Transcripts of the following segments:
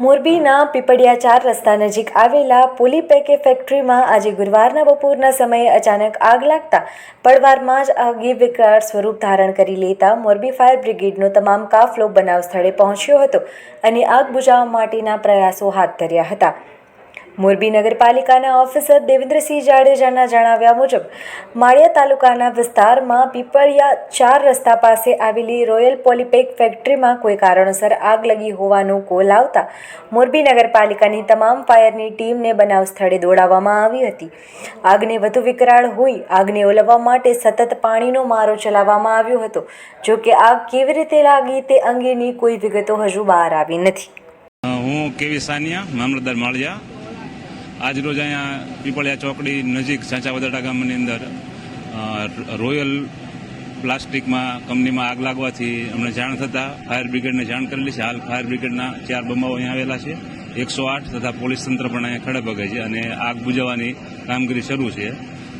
મોરબીના પીપળિયા ચાર રસ્તા નજીક આવેલા પોલીપેકે ફેક્ટરીમાં આજે ગુરુવારના બપોરના સમયે અચાનક આગ લાગતા પળવારમાં જ આગી વિકરાળ સ્વરૂપ ધારણ કરી લેતા મોરબી ફાયર બ્રિગેડનો તમામ કાફલો બનાવ સ્થળે પહોંચ્યો હતો અને આગ બુઝાવવા માટેના પ્રયાસો હાથ ધર્યા હતા. મોરબી નગરપાલિકાના ઓફિસર દેવેન્દ્રસિંહ જાડેજાના જણાવ્યા મુજબ, માળિયા તાલુકાના વિસ્તારમાં પીપળિયા ચાર રસ્તા પાસે આવેલી રોયલ પોલિપેક ફેક્ટરીમાં કોઈ કારણોસર આગ લગી હોવાનું કોલ આવતા મોરબી નગરપાલિકાની તમામ ફાયરની ટીમને બનાવ સ્થળે દોડાવવામાં આવી હતી. આગને વધુ વિકરાળ હોઈ આગને ઓલવવા માટે સતત પાણીનો મારો ચલાવવામાં આવ્યો હતો. જો કે આગ કેવી રીતે લાગી તે અંગેની કોઈ વિગતો હજુ બહાર આવી નથી. હું કેવી સાનિયા, મામલતદાર માળિયા. આજ રોજ અહીંયા પીપળિયા ચોકડી નજીક ચાંચા વદાટા ગામની અંદર રોયલ પ્લાસ્ટિકમાં કંપનીમાં આગ લાગવાથી અમને જાણ થતાં ફાયર બ્રિગેડને જાણ કરેલી છે. હાલ ફાયર બ્રિગેડના ચાર બંબાઓ અહીંયા આવેલા છે. એકસો આઠ તથા પોલીસ તંત્ર પણ અહીંયા ખડે પગે છે અને આગ બુજાવવાની કામગીરી શરૂ છે.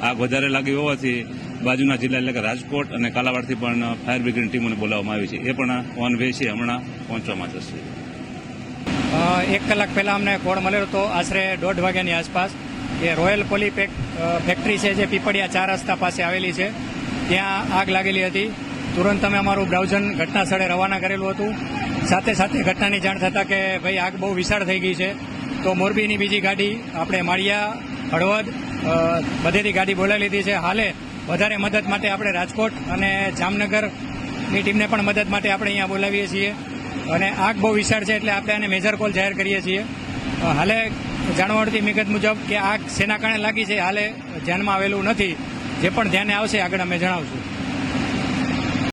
આગ વધારે લાગી હોવાથી બાજુના જિલ્લા એટલે કે રાજકોટ અને કાલાવાડથી પણ ફાયર બ્રિગેડની ટીમોને બોલાવવામાં આવી છે. એ પણ ઓન વે છે. હમણાં પહોંચવામાં જશે એક કલાક પહેલાં અમને કોડ મળેલો હતો? આશરે દોઢ વાગ્યાની આસપાસ કે રોયલ પોલી ફેક્ટરી છે જે પીપળિયા ચાર રસ્તા પાસે આવેલી છે. ત્યાં આગ લાગેલી હતી. તુરંત અમે અમારું બ્રાઉઝન ઘટના સ્થળે રવાના કરેલું હતું. સાથે સાથે ઘટનાની જાણ થતાં કે ભાઈ આગ બહુ વિશાળ થઈ ગઈ છે. તો મોરબીની બીજી ગાડી આપણે માળિયા, હળવદ બધેથી ગાડી બોલાવી લીધી છે. હાલે વધારે મદદ માટે આપણે રાજકોટ અને જામનગરની ટીમને પણ મદદ માટે આપણે અહીંયા બોલાવીએ છીએ. અને આગ બહુ વિશાળ છે એટલે આપણે આને મેજર કોલ જાહેર કરીએ છીએ. હાલે જાણવા મળતી વિગત મુજબ કે આગ શેના કારણે લાગી છે, હાલે ધ્યાનમાં આવેલું નથી. જે પણ ધ્યાને આવશે, આગળ અમે જણાવશું.